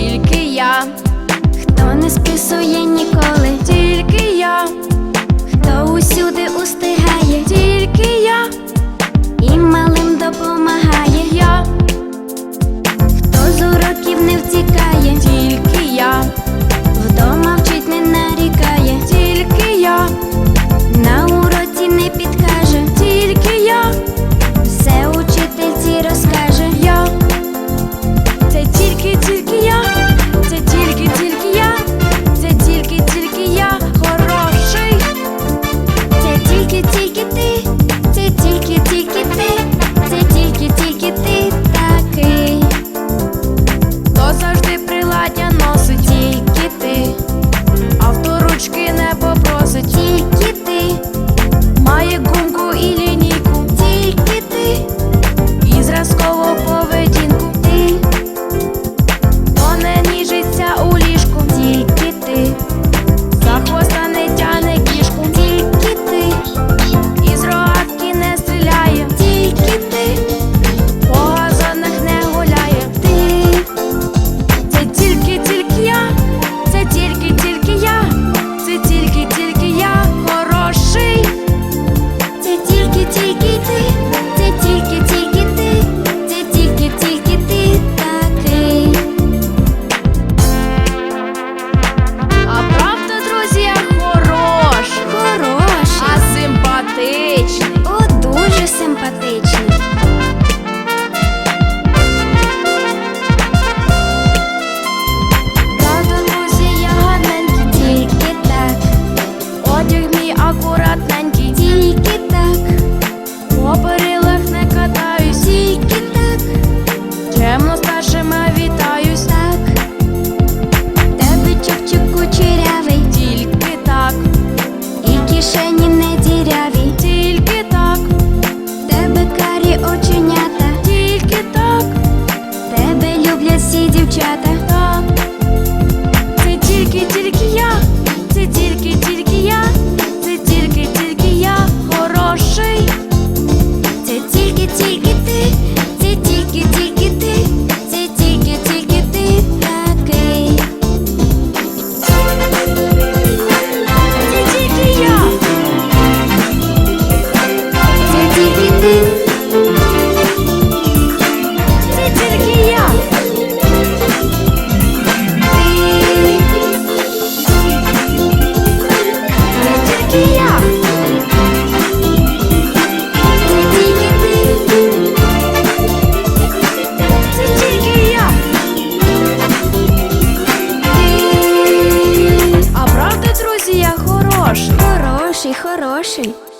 тільки я, хто не списує ніколи, тільки я, хто усюди petite 是。